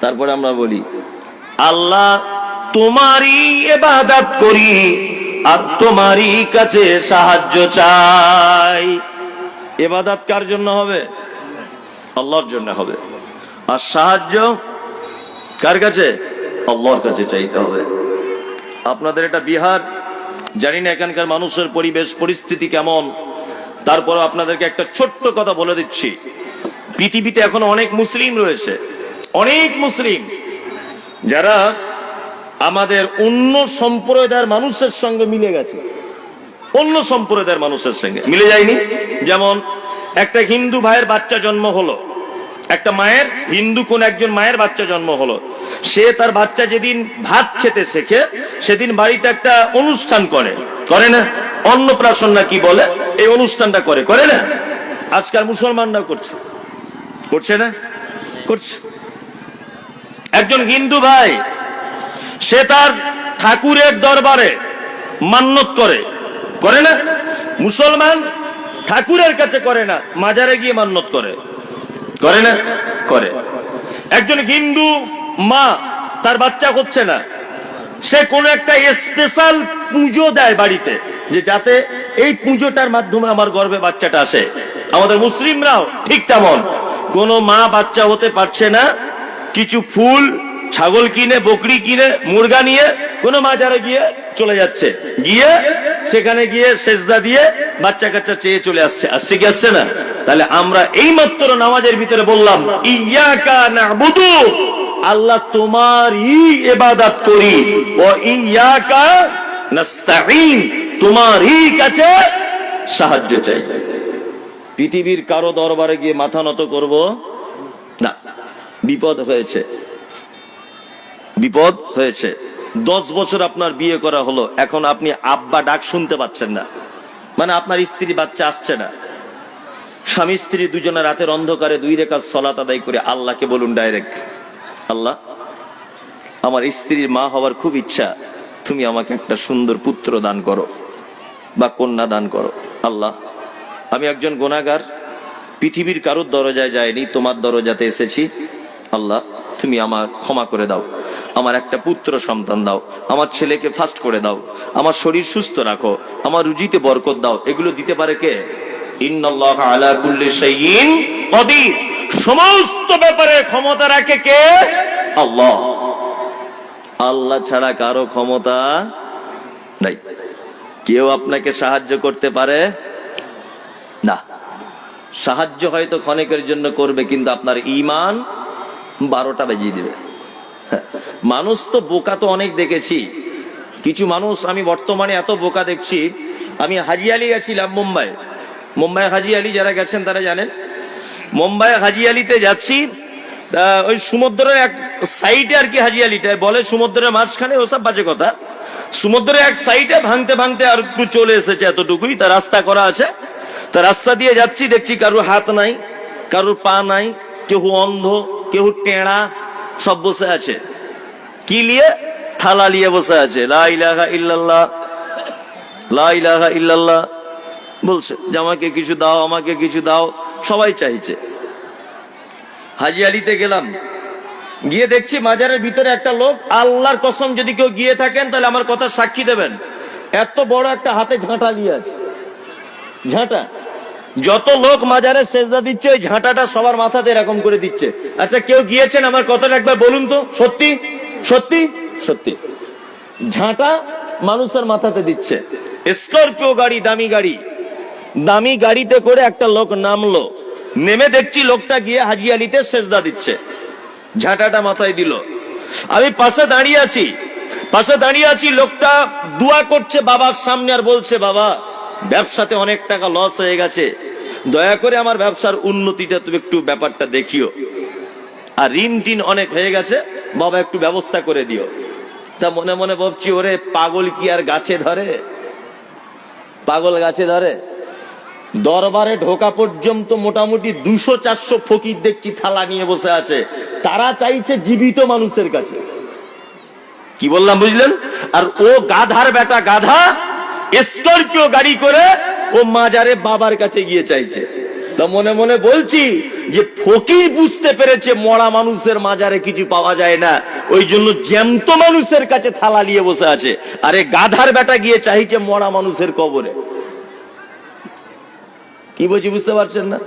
তারপরে আমরা বলি, আল্লাহ তোমারই এবাদাত করি আর তোমারই কাছে সাহায্য চাই। এবাদাত কার জন্য হবে? আল্লাহর জন্য হবে। আর সাহায্য কার কাছে? আল্লাহর কাছে চাইতে হবে। আপনাদের এটা বিহার, জানি না এখানকার মানুষের পরিবেশ, পরিস্থিতি কেমন। তারপর আপনাদেরকে একটা ছোট্ট কথা বলে দিচ্ছি। পৃথিবীতে এখন অনেক মুসলিম রয়েছে। অনেক মুসলিম যারা আমাদের অন্য সম্প্রদায়ের মানুষের সঙ্গে মিলে গেছে। অন্য সম্প্রদায়ের মানুষের সঙ্গে। মিলে যায়নি? যেমন একটা হিন্দু ভাইয়ের বাচ্চা জন্ম হলো। একটা মায়ের, হিন্দু কোন একজন মায়ের বাচ্চা জন্ম হলো। সে তার বাচ্চা যেদিন ভাত খেতে শেখে, সেদিন বাড়িতে একটা অনুষ্ঠান করে। করে না? অন্নপ্রাশন না কি বলে? এই অনুষ্ঠানটা করে। করে না? আজকাল মুসলমানরাও করছে। করছে না? করছে। একজন হিন্দু ভাই, সে তার ঠাকুরের দরবারে মান্যত করে। করে না? মুসলমান ঠাকুরের কাছে করে না, মাজারে গিয়ে মান্যত করে। করে না? করে। একজন হিন্দু মা, তার বাচ্চা হচ্ছে না। সে কোন একটা স্পেশাল পুজো দেয় বাড়িতে, যে যাতে এই পুজোটার মাধ্যমে আমার গর্ভে বাচ্চাটা আসে। আমাদের মুসলিমরাও ঠিক তেমন। কোন মা বাচ্চা হতে পারছে না কিছু ফুল, ছাগল কিনে, বকরি কিনে, মুরগা নিয়ে কোন মাজারে গিয়ে চলে যাচ্ছে। গিয়ে সেখানে গিয়ে সেজদা দিয়ে বাচ্চা কাচ্চা চেয়ে চলে আসছে। আসছে কি আসছে না? তাহলে আমরা এই মাত্র নামাজের ভিতরে বললাম ইয়াকা নাবুদু আল্লাহ তোমারই এবাদত করি। ও ইয়াকা নাস্তাইন তোমারই কাছে সাহায্য চাই। পৃথিবীর কারও দরবারে গিয়ে মাথা নত করব? না বিপদ হয়েছে। বিপদ হয়েছে। দশ বছর আপনার বিয়ে করা হলো, এখন আপনি আব্বা ডাক শুনতে পাচ্ছেন না। মানে আপনার স্ত্রী বাচ্চা আসছে না। স্বামী স্ত্রী দুজনে রাতের অন্ধকারে দুই রেখা সলাত আদায় করে আল্লাহকে বলুন ডাইরেক্ট আল্লাহ, আমার স্ত্রীর মা হওয়ার খুব ইচ্ছা, তুমি আমাকে একটা সুন্দর পুত্র দান করো বা কন্যা দান করো। আল্লাহ, আমি একজন গোনাগার, পৃথিবীর কারোর দরজায় যায়নি তোমার দরজাতে এসেছি আল্লাহ, তুমি আমার ক্ষমা করে দাও। আমার একটা পুত্র সন্তান দাও। আমার ছেলেকে ফাস্ট করে দাও। আমার শরীর সুস্থ রাখো। আমার রুজিতে বরকত দাও। এগুলো দিতে পারে কে? সমস্ত ব্যাপারে ক্ষমতা রাখে কে? আল্লাহ। আল্লাহ ছাড়া কারও ক্ষমতা নাই। কেউ আপনাকে সাহায্য করতে পারে? না। সাহায্য হয়তো ক্ষণিকের জন্য করবে, কিন্তু আপনার ইমান বারোটা বেজিয়ে দেবে। মানুষ তো বোকা তো অনেক দেখেছি। কিছু মানুষ আমি বর্তমানে এত বোকা দেখছি। আমি হাজিয়ালি গেছিলাম মুম্বাই। মুম্বাই হাজিয়ালি যারা গেছেন তারা জানেন। মুম্বাই হাজিয়ালিতে যাচ্ছি, তা ওই সমুদ্রের এক সাইডে আর কি হাজিয়ালিটা বলে সমুদ্রের মাঝখানে ওসব বাজে কথা। সমুদ্রের এক সাইডে ভাঙতে ভাঙতে আর একটু চলে এসেছে এতটুকুই, তা রাস্তা করা আছে। তা রাস্তা দিয়ে যাচ্ছি, দেখছি কারোর হাত নাই, কারোর পা নাই কেউ অন্ধ কেউ টেঁড়া সব বসে আছে। কি নিয়ে? থালা নিয়ে বসে আছে। লা ইলাহা ইল্লাল্লাহ, লা ইলাহা ইল্লাল্লাহ। বলছে যে আমাকে কিছু দাও, আমাকে কিছু দাও। সবাই চাইছে। হাজি আলিতে গেলাম। গিয়ে দেখছি মাজারের ভিতরে একটা লোক, আল্লাহর কসম যদি কেউ গিয়ে থাকেন, তাহলে আমার কথা সাক্ষী দেবেন। এত বড় একটা হাতে ঝাঁটা নিয়ে আছে। ঝাঁটা? যত লোক মাজারে সেজদা দিচ্ছে, ওই ঝাঁটাটা সবার মাথাতে এরকম করে দিচ্ছে। আচ্ছা কেউ গিয়েছেন আমার কথাটা একবার বলুন তো? সত্যি? সত্যি? সত্যি। ঝাঁটা মানুষের মাথাতে দিচ্ছে। স্করপিও গাড়ি, দামি গাড়ি। দামি গাড়িতে করে একটা লোক নামলো। নেমে দেখছি লোকটা গিয়ে হাজি আলিতে সেজদা দিচ্ছে। ঝাঁটাটা মাথায় দিল। আমি পাশে দাঁড়িয়ে আছি। পাশে দাঁড়িয়ে আছি, লোকটা দোয়া করছে বাবার সামনে আর বলছে, বাবা ব্যবসাতে অনেক টাকা লস হয়ে গেছে। দয়া করে আমার ব্যবসার উন্নতিটা তুমি একটু ব্যাপারটা দেখিও। আর ঋণ টিন অনেক হয়ে গেছে, বাবা একটু ব্যবস্থা করে দিও। তা মনে মনে ভাবছি, ওরে পাগল কি আর গাছে ধরে? পাগল গাছে ধরে? দরবারে ঢোকা পর্যন্ত মোটামুটি দুশো চারশো ফকির দেখছি থালা নিয়ে বসে আছে। তারা চাইছে জীবিত মানুষের কাছে। কি বললাম বুঝলেন? আর ও গাধার বেটা গাধা স্করপিও গাড়ি করে ও মাজারে বাবার কাছে গিয়ে চাইছে। তা মনে মনে বলছি যে ফকির বুঝতে পেরেছে মরা মানুষের মাজারে কিছু পাওয়া যায় না। ওই জন্য জ্যান্ত মানুষের কাছে থালা নিয়ে বসে আছে। আরে গাধার বেটা গিয়ে চাইছে মরা মানুষের কবরে। কি বলছি বুঝতে পারছেন না?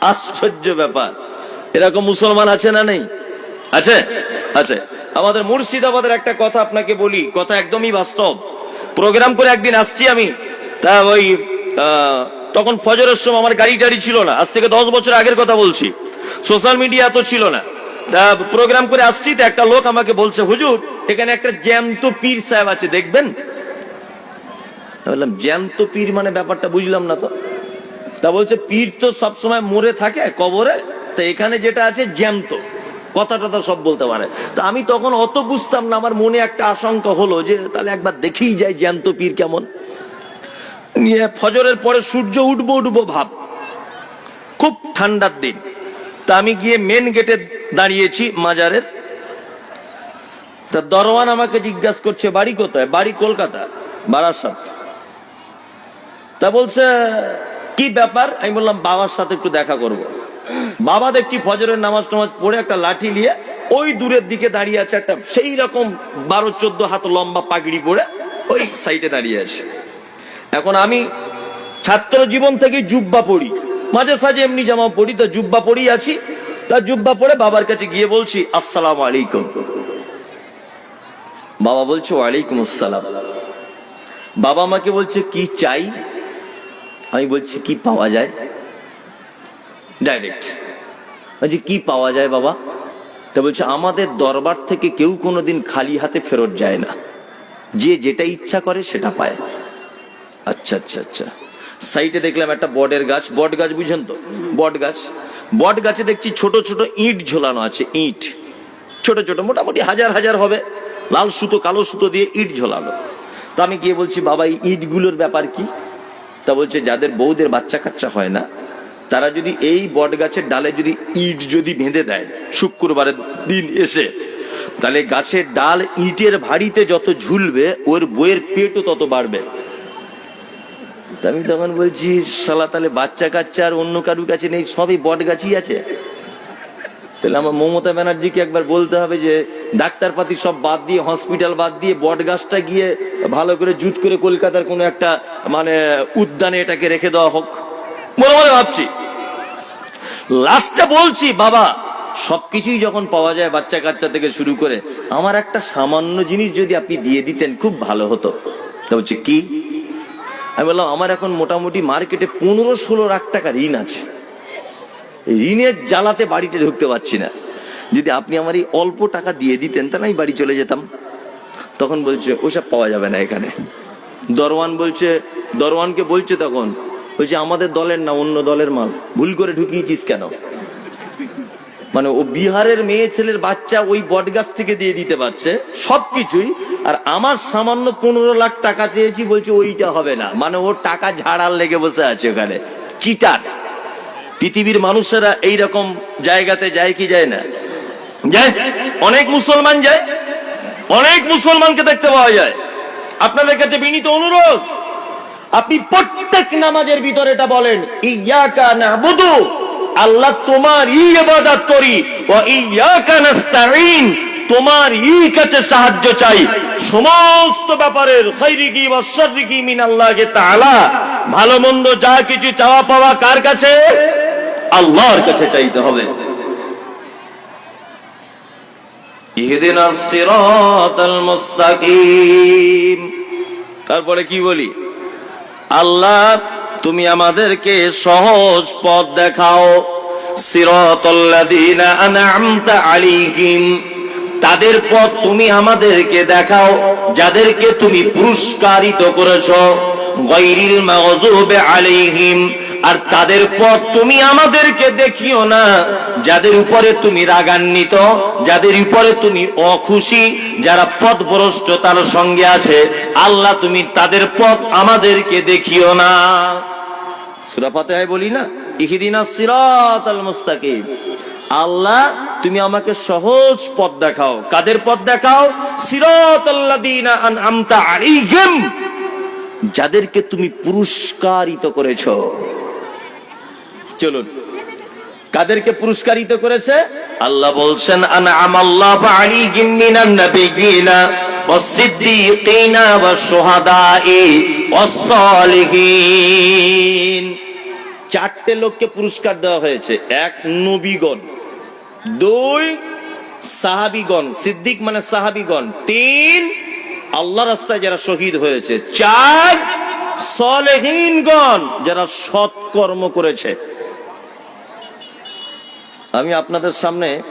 আশ্চর্য ব্যাপার। এরকম মুসলমান আছে না নেই? আছে? আছে। আমাদের মুর্শিদাবাদের একটা কথা আপনাকে বলি, কথা একদমই বাস্তব। প্রোগ্রাম করে একদিন আসছি আমি। তা ওই তখন ফজরের সময় আমার গাড়ি টাড়ি ছিল না। আজ থেকে দশ বছর আগের কথা বলছি। সোশ্যাল মিডিয়া তো ছিল না। তা প্রোগ্রাম করে আসছি তো একটা লোক আমাকে বলছে, হুজুর, এখানে একটা জ্যান্ত পীর সাহেব আছে, দেখবেন? বললাম, জ্যান্ত পীর মানে ব্যাপারটা বুঝলাম না তো। তা বলছে, পীর তো সবসময় মরে থাকে কবরে, তা এখানে যেটা আছে জ্যান্ত। কথা টথা সব বলতে পারে। তা আমি তখন অত বুঝতাম না, আমার মনে একটা আশঙ্কা হলো যে, তাহলে একবার দেখেই যায় জ্যান্ত পীর কেমন। নিয়ে ফজরের পরে সূর্য উঠবো উঠবো ভাব। খুব ঠান্ডার দিন। তা আমি গিয়ে মেন গেটে দাঁড়িয়েছি মাজারের। তা দরওয়ান আমাকে জিজ্ঞাসা করছে, বাড়ি কোথায়? বাড়ি কলকাতা, বারাসাত। তা বলছে, কি ব্যাপার? আমি বললাম, বাবার সাথে একটু দেখা করব। বাবা দেখছি ফজরের নামাজ টামাজ পড়ে একটা লাঠি নিয়ে ওই দূরের দিকে দাঁড়িয়ে আছে একটা সেই রকম বারো, চোদ্দ হাত লম্বা পাগড়ি পরে ওই সাইডে দাঁড়িয়ে আছে। এখন আমি ছাত্র জীবন থেকে জুব্বা পড়ি। মাঝে সাঝে এমনি জামা পড়ি, তা জুব্বা পড়ি আছি। তা জুব্বা পরে বাবার কাছে গিয়ে বলছি, আসসালাম আলাইকুম। বাবা বলছে, ওয়ালাইকুম আসসালাম। বাবা আমাকে বলছে, কি চাই? আমি বলছি, কি পাওয়া যায়? ডাইরেক্ট বলছি কি পাওয়া যায় বাবা? তা বলছে, আমাদের দরবার থেকে কেউ কোনোদিন খালি হাতে ফেরত যায় না। যে যেটা ইচ্ছা করে সেটা পায়। আচ্ছা আচ্ছা আচ্ছা। সাইটে দেখলাম একটা বটের গাছ। বট গাছ বুঝেন তো? বট গাছ। বট গাছে দেখছি ছোট ছোট ইট ঝোলানো আছে, ইট। ছোট ছোট, মোটামুটি হাজার হাজার হবে। লাল সুতো, কালো সুতো দিয়ে ইট ঝোলানো। তো আমি গিয়ে বলছি, বাবা, এই ইটগুলোর ব্যাপার কি? তা বলছে, যাদের বউদের বাচ্চা কাচ্চা হয় না তারা যদি এই বট গাছের ডালে যদি ইট যদি বেঁধে দেয় শুক্রবারের দিন এসে, তাহলে গাছের ডাল ইটের ভারিতে যত ঝুলবে, ওর বইয়ের পেটও তত বাড়বে। আমি তখন বলছি, শালা, তাহলে বাচ্চা কাচ্চা আর অন্য কারুর কাছে নেই, সবই বট গাছই আছে। তাহলে আমার মমতা ব্যানার্জিকে একবার বলতে হবে যে, ডাক্তারপাতি সব বাদ দিয়ে, হসপিটাল বাদ দিয়ে, বট গাছটা গিয়ে ভালো করে, জুত করে কলকাতার কোনো একটা মানে উদ্যানে এটাকে রেখে দেওয়া হোক। মনে মনে ভাবছি। লাস্টটা বলছি, বাবা। সবকিছুই যখন পাওয়া যায় বাচ্চা কাচ্চা থেকে শুরু করে, আমার একটা সামান্য জিনিস যদি আপনি দিয়ে দিতেন, খুব ভালো হতো। তা হচ্ছে কি? আমি বললাম, আমার এখন মোটামুটি মার্কেটে পনেরো ষোলো লাখ টাকা ঋণ আছে। ঋণের জ্বালাতে বাড়িতে ঢুকতে পারছি না। যদি আপনি আমার এই অল্প টাকা দিয়ে দিতেন, তাহলে আমি বাড়ি চলে যেতাম। তখন বলছে, ওসব পাওয়া যাবে না এখানে। দরওয়ান বলছে, দরওয়ানকে বলছে তখন বলছে আমাদের দলের না, অন্য দলের মাল। ভুল করে ঢুকিয়েছিস কেন? মানে ও বিহারের মেয়ে ছেলের বাচ্চা ওই বটগাছ থেকে দিয়ে দিতে পারছে সবকিছুই আর আমার সামান্য পনেরো লাখ টাকা চেয়েছি, বলছে ওইটা হবে না। মানে ওর টাকা ঝাড়ার লেগে বসে আছে ওখানে। চিটার। পৃথিবীর মানুষেরা এই রকম জায়গাতে যায় কি যায় না? যায়? অনেক মুসলমান যায়। অনেক মুসলমানকে দেখতে পাওয়া যায়। আপনাদের কাছে বিনীত অনুরোধ আপনি প্রত্যেক নামাজের ভিতরে এটা বলেন ইয়াকা নাবুদু আল্লাহ তোমার ই ইবাদত করি ও ইয়াকা নাস্তাইন তোমার ই কাছে সাহায্য চাই। সমস্ত ব্যাপারের খৈরিকি বা শররিকি মিন আল্লাহকে তাআলা। ভালো মন্দ যা কিছু চাওয়া পাওয়া কার কাছে? আল্লাহর কাছে চাইতে হবে। ইহদিনা সিরাতাল মুস্তাকিম। তারপরে কি বলি? আল্লাহ, তুমি আমাদেরকে সহজ পথ দেখাও। তাদের পথ তুমি আমাদেরকে দেখাও, যাদেরকে তুমি পুরস্কারিত করেছ। গৈরিল মা অজুবে আলাইহিম আর তাদের পথ তুমি আমাদেরকে দেখিও না। যাদের উপরে তুমি রাগান্বিত, যাদের উপরে তুমি অখুশি, যারা পথভ্রষ্টতার সঙ্গে আছে, আল্লাহ তুমি তাদের পথ আমাদেরকে দেখিও না। সূরা ফাতিহায় বলি না, ইহদিনা সিরাতাল মুস্তাকিম। আল্লাহ, তুমি আমাকে সহজ পথ দেখাও। কাদের পথ দেখাও? সিরাতাল্লাযীনা আন'আমতা আলাইহিম। যাদেরকে তুমি পুরস্কারিত করেছ। চলুন। কাদেরকে পুরস্কারিত করেছে? আল্লাহ বলছেন চারটে লোককে পুরস্কার দেওয়া হয়েছে। এক নবীগণ, দুই সাহাবিগণ, সিদ্দিক মানে সাহাবিগণ, তিন আল্লাহ রাস্তায় যারা শহীদ হয়েছে, চার সলেহীনগণ যারা সৎকর্ম করেছে। আমি আপনাদের সামনে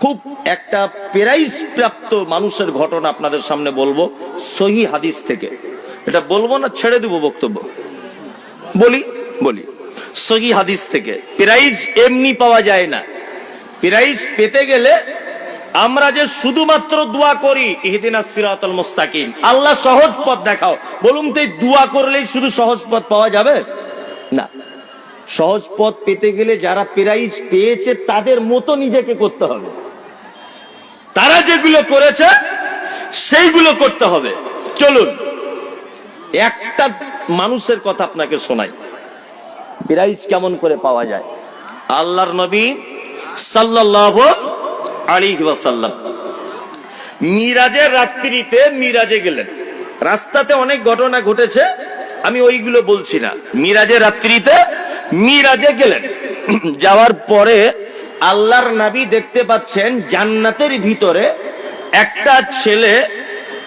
খুব একটা প্রাইজ প্রাপ্ত মানুষের ঘটনা আপনাদের সামনে বলব সহি হাদিস থেকে। এটা বলব না, ছেড়ে দেবো বক্তব্য। বলি বলি। সহি হাদিস থেকে। প্রাইজ এমনি পাওয়া যায় না। প্রাইজ পেতে গেলে আমরা যে শুধুমাত্র দোয়া করি ইহদিনা সিরাতাল মুস্তাকিম। আল্লাহ সহজ পথ দেখাও। বলুন তো দোয়া করলেই শুধু সহজ পথ পাওয়া যাবে? না। সহজ পথ পেতে গেলে যারা প্রাইজ পেয়েছে, তাদের মতো নিজেকে করতে হবে। তারা যেগুলো করেছে, সেইগুলো করতে হবে। চলুন, একটা মানুষের কথা আপনাকে শোনাই। প্রাইজ কেমন করে পাওয়া যায়? আল্লাহর নবী সাল্লাল্লাহু আলাইহি ওয়াসাল্লাম মিরাজের রাত্রিতে মিরাজে গেলেন। রাস্তাতে অনেক ঘটনা ঘটেছে, আমি ওইগুলো বলছি না। মিরাজের রাত্রিতে মিরাজে গেলেন। যাওয়ার পরে আল্লাহর নবী দেখতে পাচ্ছেন জান্নাতের ভিতরে একটা ছেলে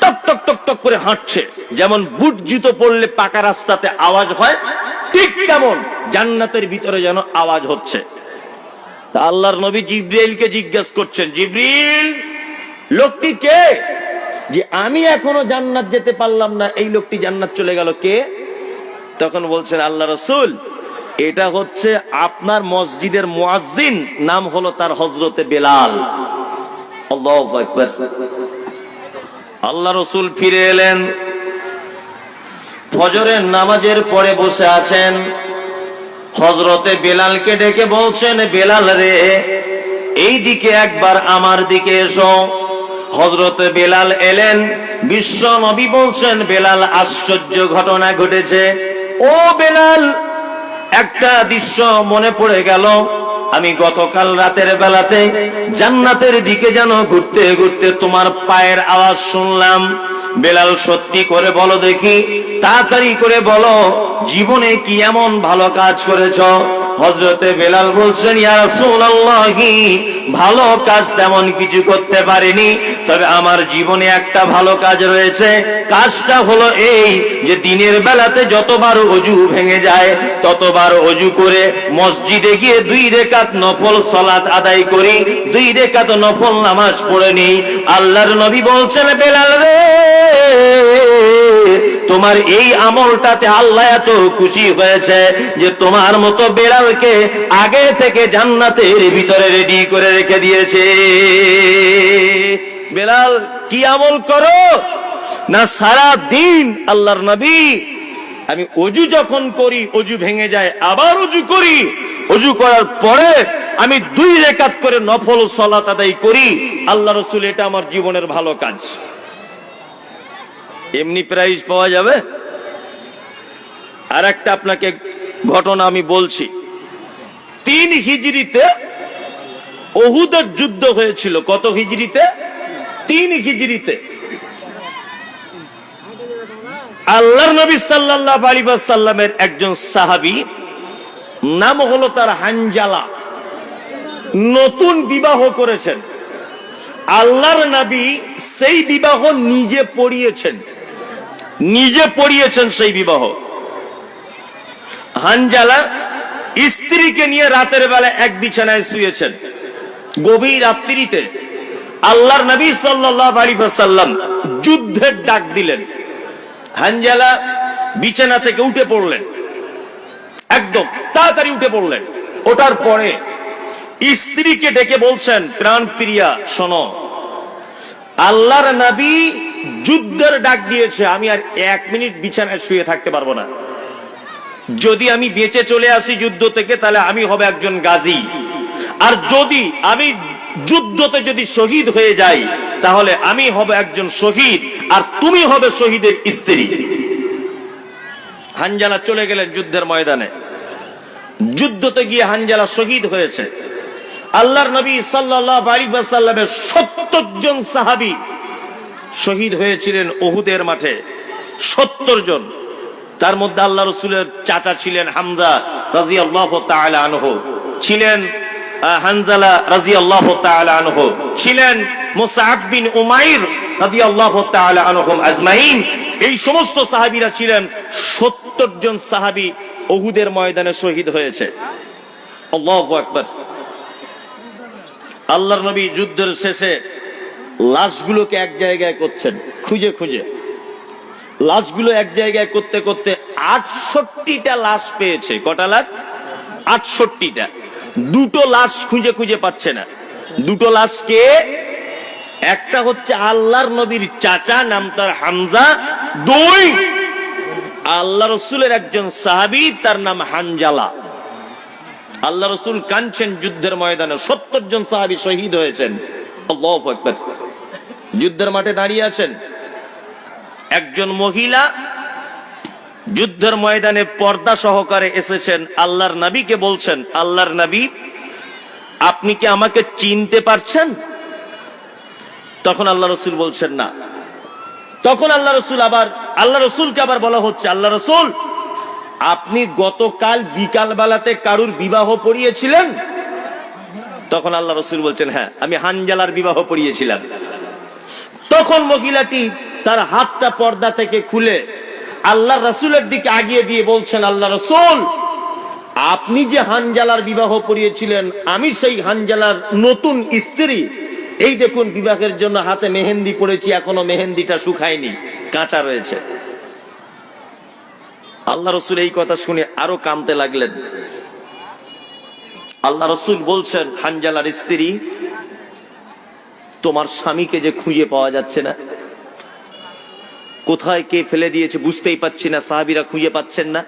টক টক টক টক করে হাঁটছে। যেমন বুট জুতো পড়লে পাকা রাস্তাতে আওয়াজ হয়, ঠিক কেমন জান্নাতের ভিতরে যেন আওয়াজ হচ্ছে। আল্লাহর নবী জিব্রাইলকে জিজ্ঞেস করছেন জিব্রিল লোকটি কে? যে, আমি এখনও জান্নাত যেতে পারলাম না, এই লোকটি জান্নাত চলে গেল কে? তখন বলছেন, আল্লাহ রসুল এটা হচ্ছে আপনার মসজিদের মুয়াজ্জিন, নাম হলো তার হজরতে বেলাল। আল্লাহু রসুল ফিরে এলেন। ফজরের নামাজের পরে বসে আছেন। হজরতে বেলালকে ডেকে বলছেন, বেলাল রে, এই দিকে একবার আমার দিকে এসো। হজরতে বেলাল এলেন। বিশ্ব নবী বলছেন, বেলাল, আশ্চর্য ঘটনা ঘটেছে। ও বেলাল একটা দৃশ্য মনে পড়ে গেল। আমি গতকাল রাতের বেলাতে জান্নাতের দিকে যেন ঘুরতে ঘুরতে তোমার পায়ের আওয়াজ শুনলাম। বেলাল, সত্যি করে বলো দেখি, তাড়াতাড়ি করে বলো, জীবনে কি এমন ভালো কাজ করেছ? হজরতে বেলাল বলছেন ভালো কাজ তেমন কিছু করতে পারিনি, তবে আমার জীবনে একটা ভালো কাজ রয়েছে। কাজটা হলো এই যে দিনের বেলাতে যতবার অজু ভেঙে যায়, ততবার অজু করে মসজিদে গিয়ে দুই রেকাত নফল সলাত আদায় করি, দুই রেকাত নফল নামাজ পড়ে নিই। আল্লাহর নবী বলছেন, বেলাল রে তোমার এই আমলটাতে আল্লাহ এত খুশি হয়েছে যে তোমার মতো বেড়ালকে আগে থেকে জান্নাতের ভিতরে রেডি করে রেখে দিয়েছে। বেড়াল, কি আমল করো? না সারা দিন আল্লাহর নবী? আমি অজু যখন করি, অজু ভেঙে যায়, আবার অজু করি। অজু করার পরে আমি দুই রেখাত করে নফল সলাত আদায় করি। আল্লাহ রসুল, এটা আমার জীবনের ভালো কাজ। এমনি প্রাইজ পাওয়া যাবে? আর একটা আপনাকে ঘটনা আমি বলছি। তিন হিজড়িতে অহুদের যুদ্ধ হয়েছিল। কত হিজড়িতে? তিন হিজড়িতে। আল্লাহ নবী সাল্লাহ আলী সাল্লামের একজন সাহাবি, নাম হলো তার হানজালা। নতুন বিবাহ করেছেন। আল্লাহর নবী সেই বিবাহ নিজে পড়িয়েছেন। নিজে পড়িয়েছেন সেই বিবাহ। হানজালা স্ত্রীকে নিয়ে রাতের বেলা এক বিছানায় শুয়েছেন। গভীর রাত্রিতে আল্লাহর নবী সাল্লাম যুদ্ধের ডাক দিলেন। হানজালা বিছানা থেকে উঠে পড়লেন। একদম তাড়াতাড়ি উঠে পড়লেন। ওটার পরে স্ত্রীকে ডেকে বলছেন, প্রাণ প্রিয়া শোনো। আল্লাহর নবী যুদ্ধের ডাক দিয়েছে, আমি আর এক মিনিট বিছানায় শুয়ে থাকতে পারব না। যদি আমি বেঁচে চলে আসি যুদ্ধ থেকে, তাহলে আমি হবে একজন গাজী। আর যদি আমি যুদ্ধতে যদি শহীদ হয়ে যাই, তাহলে আমি হব একজন শহীদ, আর তুমি হবে শহীদের স্ত্রী। হানজালা চলে গেলেন যুদ্ধের ময়দানে। যুদ্ধতে গিয়ে হানজালা শহীদ হয়েছে। আল্লাহর নবী সাল্লাল্লাহু আলাইহি ওয়াসাল্লামের 70 জন সাহাবী শহীদ হয়েছিলেন ওহুদের মাঠে। 70 জন। তার মধ্যে আল্লাহ রসুলের চাচা ছিলেন হামজা তাআলা আনহু। ছিলেন আনহু। ছিলেন তাআলা আনহুম এই সমস্ত সাহাবীরা ছিলেন 70 জন ময়দানে শহীদ হয়েছে। আল্লাহু আল্লাহর নবী যুদ্ধের শেষে লাশগুলোকে এক জায়গায় করছেন। খুঁজে খুঁজে। লাশগুলো এক জায়গায় করতে করতে আটষট্টিটা লাশ পেয়েছে। কটা লাশ? আটষট্টিটা। দুটো লাশ খুঁজে খুঁজে পাচ্ছে না। দুটো লাশ কে একটা হচ্ছে আল্লাহর নবীর চাচা, নাম তার হামজা, দুই আল্লাহ রসুলের একজন সাহাবি, তার নাম হানজালা। আল্লাহ রসুল কাঁদছেন যুদ্ধের ময়দানে। সত্তর জন সাহাবী শহীদ হয়েছেন। যুদ্ধের মাঠে দাঁড়িয়ে আছেন। একজন মহিলা যুদ্ধের ময়দানে পর্দা সহকারে এসেছেন, আল্লাহর নবীকে বলছেন, আল্লাহর নবী, আপনি কি আমাকে চিনতে পারছেন? তখন আল্লাহ রসুল বলছেন, না। তখন আল্লাহ রসুল আবার, আল্লাহ রসুলকে আবার বলা হচ্ছে, আল্লাহ রসুল, আপনি গতকাল বিকাল বেলাতে কারুর বিবাহ পড়িয়েছিলেন? তখন আল্লাহ রসুল বলছেন হ্যাঁ আমি হানজালার বিবাহ পড়িয়েছিলাম। তখন মহিলাটি তার হাতটা পর্দা থেকে খুলে আল্লাহ রসুলের দিকে আগিয়ে দিয়ে বলছেন, আল্লাহ রসুল, আপনি যে হানজালার বিবাহ পড়িয়েছিলেন আমি সেই হানজালার নতুন স্ত্রী। এই দেখুন, বিবাহের জন্য হাতে মেহেন্দি পড়েছি এখনও মেহেন্দিটা শুকায়নি, কাঁচা রয়েছে। আল্লাহ রসুল এই কথা শুনে আরও কামতে লাগলেন। আল্লাহ রসুল বলছেন, হানজালার স্ত্রী তোমার স্বামীকে যে খুঁজে পাওয়া যাচ্ছে না? কোথায় কে ফেলে দিয়েছে বুঝতেই পাচ্ছি না, সাহাবিরা খুঁজে পাচ্ছেন না।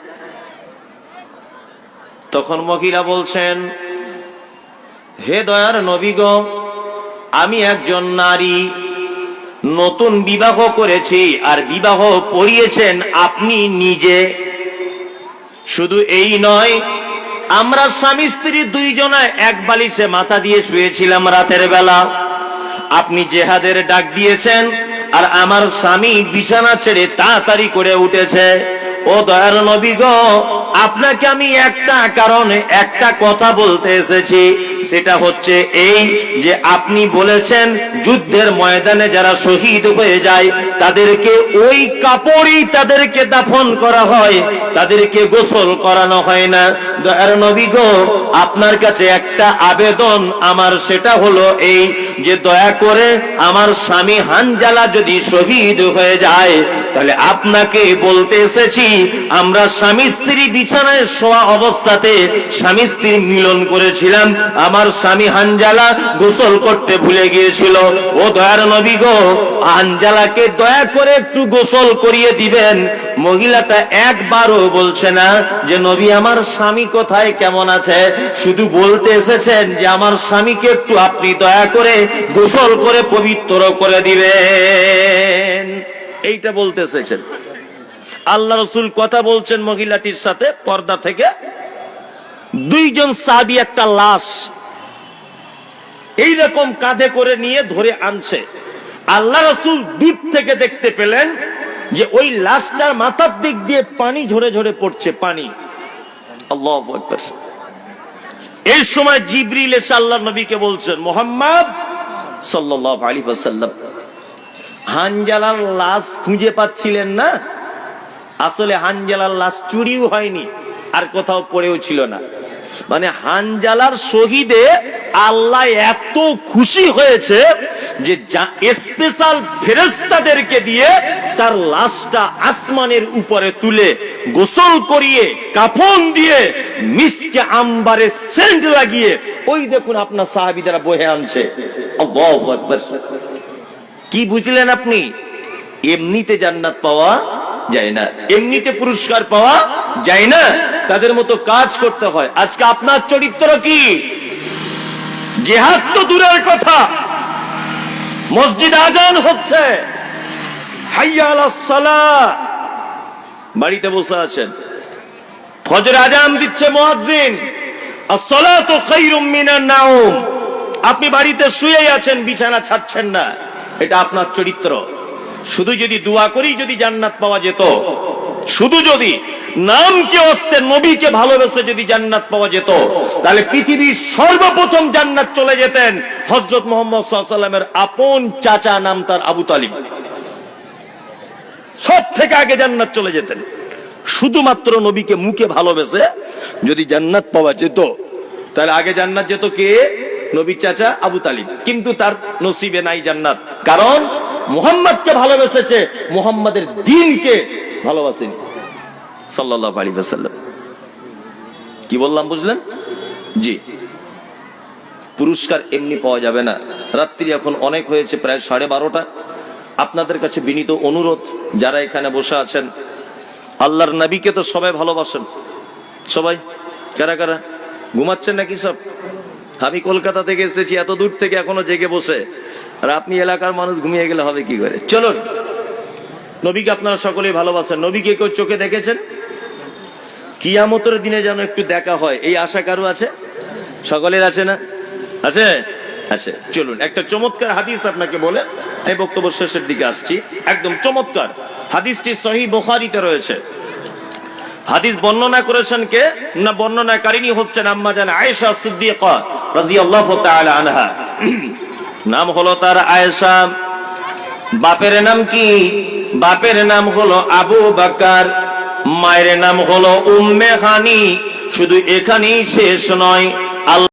তখন মহিলা বলছেন, হে দয়ার নবী গো, আমি একজন নারী, নতুন বিবাহ করেছি আর বিবাহ পড়িয়েছেন আপনি নিজে। শুধু এই নয়, আমরা স্বামী স্ত্রী দুইজনায় এক বালিশে মাথা দিয়ে শুয়েছিলাম রাতের বেলা। আপনি জেহাদের ডাক দিয়েছেন, আর আমার স্বামী বিছানা ছেড়ে তাড়াতাড়ি করে উঠেছে। ও দয়ার নবী গো, আপনাকে আমি একটা কারণে একটা কথা বলতে এসেছি। সেটা হচ্ছে এই যে আপনি বলেছেন, যুদ্ধের ময়দানে যারা শহীদ হয়ে যায়, তাদেরকে ওই কাপড়ই তাদেরকে দাফন করা হয়, তাদেরকে গোসল করানো হয় না। দয়ার নবী গো, আপনার কাছে একটা আবেদন আমার, সেটা হলো এই যে দয়া করে আমার স্বামী হানজালা যদি শহীদ হয়ে যায়, তাহলে আপনাকে বলতে এসেছি, আমরা স্বামী স্ত্রী বিছানায় শোয়া অবস্থাতে স্বামী স্ত্রী মিলন করেছিলাম। আমার স্বামী হানজালা গোসল করতে ভুলে গিয়েছিল। ও দয়ার নবী গো, হানজালাকে দয়া করে একটু গোসল করিয়ে দিবেন। মহিলাটা একবারও বলছে না যে, নবী, আমার স্বামী কোথায়, কেমন আছে? শুধু বলতে এসেছেন যে আমার স্বামীকে একটু আপনি দয়া করে গোসল করে পবিত্র করে দিবেন। এইটা বলতে এসেছেন। আল্লাহ রসুল কথা বলছেন মহিলাটির সাথে পর্দা থেকে। দুইজন সাবি একটা লাশ এইরকম কাঁধে করে নিয়ে ধরে আনছে। আল্লাহ রসুল দূর থেকে দেখতে পেলেন যে ওই লাশটার মাথার দিক দিয়ে পানি ঝরে ঝরে পড়ছে, পানি। আল্লাহ এই সময় আল্লাহ নবীকে বলছেন, মোহাম্মদ সাল্লাহ আলী সাল্লাম হানজালার লাশ খুঁজে পাচ্ছিলেন না? আসলে হানজালার লাশ চুরিও হয়নি, আর কোথাও পড়েও ছিল না। মানে হানজালার শহীদে আল্লাহ এত খুশি হয়েছে যে স্পেশাল ফেরেস্তাদেরকে দিয়ে তার লাশটা আসমানের উপরে তুলে গোসল করিয়ে, কাফন দিয়ে, মিসকে আম্বারে সেন্ট লাগিয়ে, ওই দেখুন আপনার সাহাবিদারা বহে আনছে। কি বুঝলেন আপনি? এমনিতে জান্নাত পাওয়া যায় না। এমনিতে পুরস্কার পাওয়া যায় না। তাদের মতো কাজ করতে হয়। আজকে আপনার চরিত্র কি? জেহাদ তো দূরের কথা। মসজিদ আজান হচ্ছে। হাইয়া আলাস সালাহ। বাড়িতে বসে আছেন। ফজর আজান দিচ্ছে মুয়াজ্জিন। as-salatu খায়রুম মিনান নাওম। আপনি বাড়িতে শুয়েই আছেন, বিছানা ছাড়ছেন না। এটা আপনার চরিত্র। শুধু যদি দোয়া করি যদি জান্নাত পাওয়া যেত। শুধু যদি নামকে অস্তে নবীকে ভালোবেসে যদি জান্নাত পাওয়া যেত, তাহলে পৃথিবীর সর্বপ্রথম জান্নাত চলে যেতেন হজরত মোহাম্মদ সাল্লামের আপন চাচা নাম তার আবু তালিব। সব থেকে আগে জান্নাত চলে যেতেন। শুধুমাত্র নবীকে মুখে ভালোবেসে যদি জান্নাত পাওয়া যেত, তাহলে আগে জান্নাত যেত কে? নবীর চাচা আবু তালিব। কিন্তু তার নসিবে নাই জান্নাত। কারণ মুহাম্মদকে ভালোবেসেছে, মুহাম্মাদের দিনকে ভালোবাসেনি। সাল্লাল্লাহু আলাইহি ওয়াসাল্লাম। কি বললাম, বুঝলেন? জি। পুরস্কার এমনি পাওয়া যাবে না। রাত্রি এখন অনেক হয়েছে, প্রায় সাড়ে বারোটা। আপনাদের কাছে বিনীত অনুরোধ, যারা এখানে বসে আছেন, আল্লাহর নবীকে তো সবাই ভালোবাসেন। সবাই, কারা কারা? ঘুমাচ্ছেন নাকি সব? আমি কলকাতা থেকে এসেছি, এত দূর থেকে এখনও জেগে বসে। আর আপনি এলাকার মানুষ, ঘুমিয়ে গেলে হবে কি করে? চলুন। নবীকে আপনারা সকলেই ভালোবাসেন। নবীকে কেউ চোখে দেখেছেন? কিয়ামতের দিনে যেন একটু দেখা হয়, এই আশা কারও আছে? সকলের আছে না? আছে? আছে। চলুন, একটা চমৎকার হাদিস আপনাকে বলে এই বক্তব্য শেষের দিকে আসছি। একদম চমৎকার। হাদিসটি সহি বুখারীতে রয়েছে। হাদিস বর্ণনা করেছেন কে? না বর্ণনাকারিনী হচ্ছেন আম্মা জান আয়েশা সিদ্দিকা রাদিয়াল্লাহু তাআলা আনহা। নাম হলো তার আয়েশা। বাপের নাম কি? বাপের নাম হলো আবু বাকার মায়ের নাম হলো উম্মে হানি। শুধু এখানেই শেষ নয়